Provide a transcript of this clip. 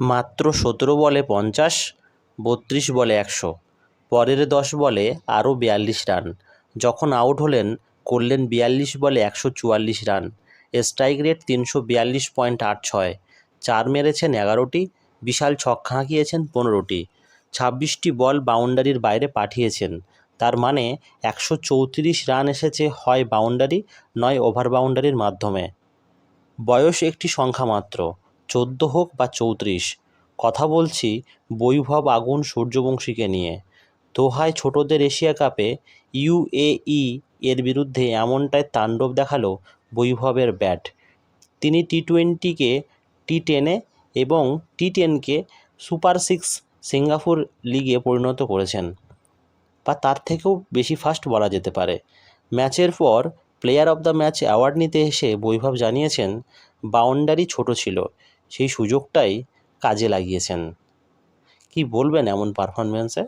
মাত্র সতেরো বলে পঞ্চাশ, বত্রিশ বলে একশো, পরের দশ বলে আরও বিয়াল্লিশ রান। যখন আউট হলেন, করলেন বিয়াল্লিশ বলে একশো চুয়াল্লিশ রান। স্ট্রাইক রেট তিনশো বিয়াল্লিশ পয়েন্ট আট ছয়। চার মেরেছেন এগারোটি, বিশাল ছক্কা হাঁকিয়েছেন পনেরোটি। ছাব্বিশটি বল বাউন্ডারির বাইরে পাঠিয়েছেন। তার মানে একশো চৌত্রিশ রান এসেছে হয় বাউন্ডারি, নয় ওভার বাউন্ডারির মাধ্যমে। বয়স একটি সংখ্যা মাত্র। চোদ্দ হোক বা চৌত্রিশ। কথা বলছি বৈভব আগুন সূর্যবংশীকে নিয়ে। দোহায় ছোটদের এশিয়া কাপে ইউএই এর বিরুদ্ধে এমনটাই তাণ্ডব দেখাল বৈভবের ব্যাট। তিনি টি টোয়েন্টিকে টি টেনে এবং টি টেনকে সুপার সিক্স সিঙ্গাপুর লিগে পরিণত করেছেন বা তার থেকেও বেশি ফাস্ট বলা যেতে পারে। ম্যাচের পর player of the match award নিতে এসে বৈভব জানিয়েছেন, বাউন্ডারি ছোট ছিল। সেই সুযোগটাই কাজে লাগিয়েছেন। কি বলবেন এমন পারফরমেন্সে